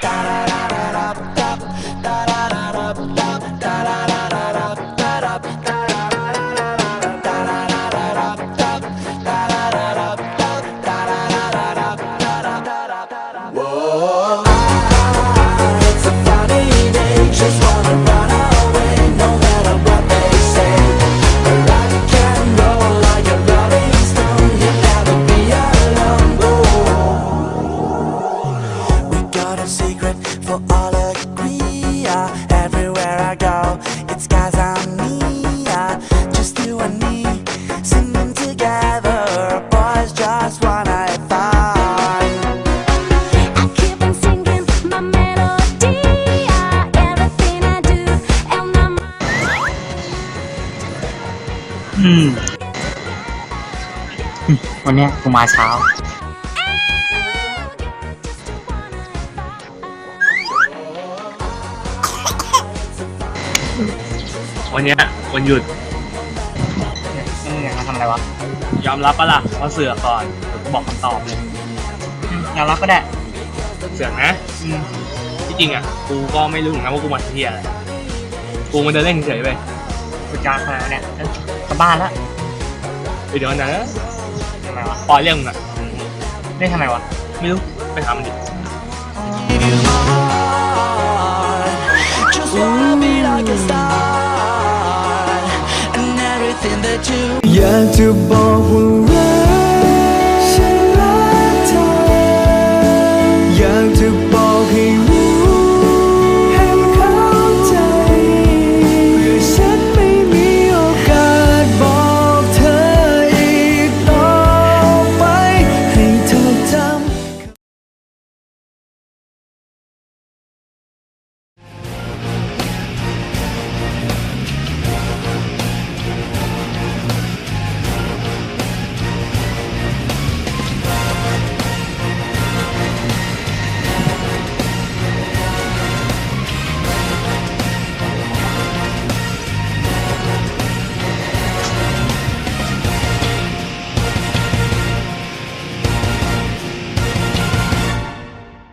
da da all agree. Yeah. Everywhere I go, it's guys on me. Yeah. Just you and me, singing together. Boys just wanna have fun. I keep on singing my melody. Yeah, everything I do, and I'm อืมอืมวันเนี้ยกูมาเช้า วันเนี้ยวันหยุดเนี่ยมึงอยากมาทำอะไรวะยอมรับปะล่ะว่าเสือกก่อนเดี๋ยวกูบอกคำตอบเลยอืมยอมรับก็ได้เสือกนะ อืมที่จริงอะกูก็ไม่รู้เหมือนกันว่ากูมาที่อะไรกูมาเดินเล่นเฉยๆไปกูจานขนาดนั้นเนี่ยจะกลับบ้านแล้วเดี๋ยวนะทำไมวะปล่อยเรื่องมึงอะได้ทำไมวะไม่รู้ไปทำดิ Just wanna be like a that you อยากจะบอก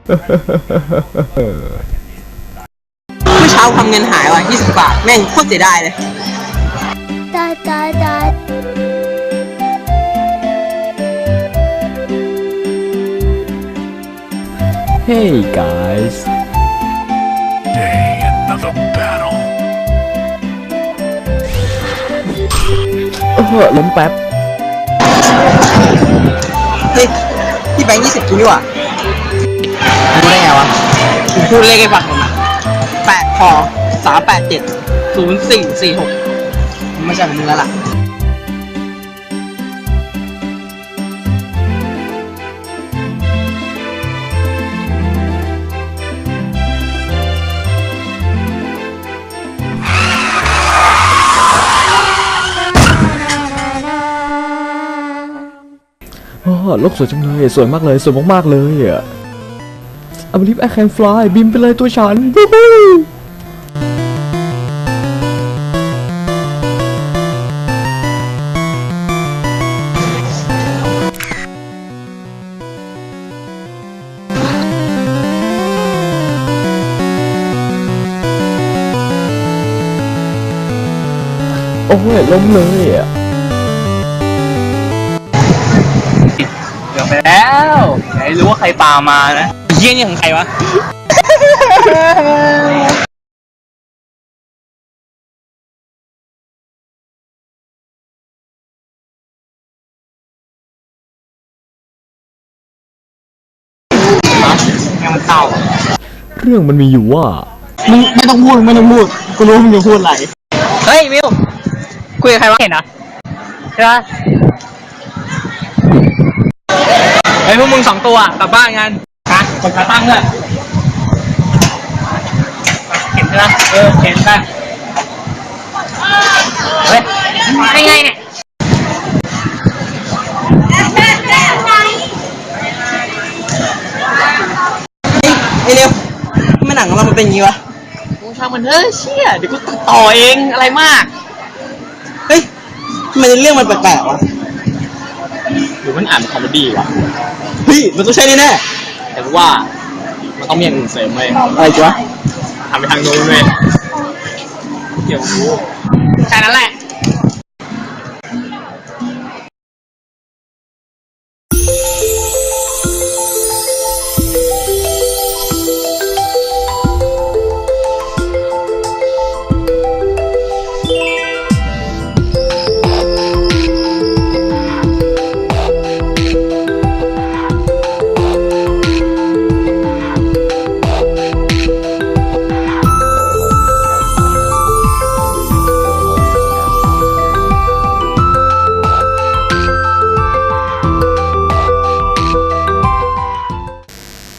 เมื่อเช้าทำเงินหายว่ะ20 บาท แม่งโคตรเสียดายเลย da da da. Hey guys. Day, another battle. เออล้มแป๊บ เฮ้ย พี่แบงค์20จริงดีว่ะ รู้ได้ไงวะผมพูดเลขให้ฟังหน่อยนะแปดพอสามแปดเจ็ดศูนย์สี่สี่หกไม่ใช่ของมึงแล้วล่ะโอ้โลกสวยจังเลย สวยมากเลย สวยมากๆเลยอะ I believe I can fly บินไปเลยตัวฉันวู้ฮู้โอ้ยล้มเลยอะเดี๋ยวไปแล้วไหนรู้ว่าใครปามานะ เยี่ยนี่ของใครวะยังมันเต่าเรื่องมันมีอยู่ว่า มึงไม่ต้องพูดไม่ต้องพูดกูรู้มึงจะพูดอะไรเฮ้ยมิวคุยกับใครวะเห็นเหรอใช่ปะไอ้ยพวกมึงสองตัวกลับบ้านกัน ฮะกดขาตั้งเลยเห็นใช่ปะเออเห็นป่ะเฮ้ยไม่ไงเนี่ยไอ้เร็วทำไมหนังของเรามันเป็นอย่างนี้วะกูช่างมันเฮ้ยเชี่ยเดี๋ยวกูต่อเองอะไรมาก เฮ้ยทำไมเรื่องมันแปลกๆวะหรือมันอ่านคอมเมดี้วะเฮ้ยมันต้องใช่แน่ แต่ว่ามันต้องมีอย่างอื่นเสริมเลยอะไรจ๊ะทำไปทางนู้นเลยเดี๋ยวรู้แค่นั้นแหละ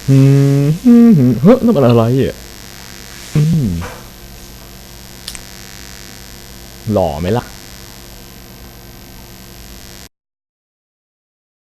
อืมฮึ่มฮึ่มเฮ้ยนั่นมันอะไรอะหล่อไหมล่ะ